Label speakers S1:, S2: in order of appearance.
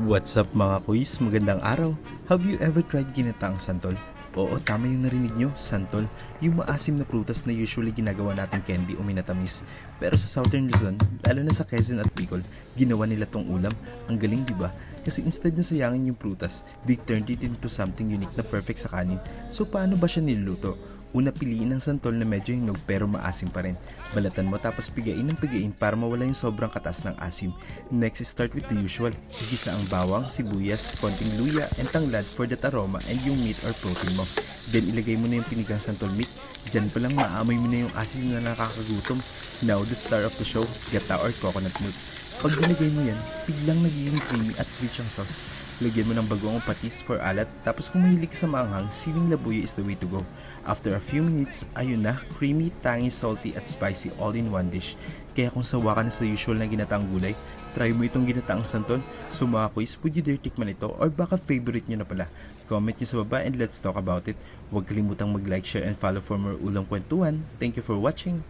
S1: What's up mga quiz? Magandang araw. Have you ever tried ginataang santol? Oo, tama yung narinig nyo, santol. Yung maasim na prutas na usually ginagawa nating candy o minatamis. Pero sa Southern Luzon, lalo na sa Quezon at Bicol, ginawa nila tong ulam. Ang galing di ba? Kasi instead na sayangin yung prutas, they turned it into something unique na perfect sa kanin. So paano ba siya niluluto? Una piliin ang santol na medyo hinog pero maasim pa rin. Balatan mo tapos pigain ng pigain para mawala yung sobrang katas ng asim. Next start with the usual. Igisa ang bawang, sibuyas, konting luya, and tanglad for that aroma and yung meat or protein mo. Then ilagay mo na yung pinigang santol meat. Diyan pa lang maamoy mo na yung asim na nakakagutom. Now the star of the show, gata or coconut milk. Pag nilagay mo yan, biglang nagiging creamy at rich ang sauce. Lagyan mo ng bagoong patis for alat, tapos kung mahilig sa maanghang, siling labuyo is the way to go. After a few minutes, ayun na, creamy, tangy, salty at spicy all in one dish. Kaya kung sawa ka na sa usual na ginataang gulay, try mo itong ginataang santol. So mga quiz, would you dare tikman ito or baka favorite nyo na pala? Comment nyo sa baba and let's talk about it. Huwag kalimutang mag-like, share and follow for more ulang kwentuhan. Thank you for watching.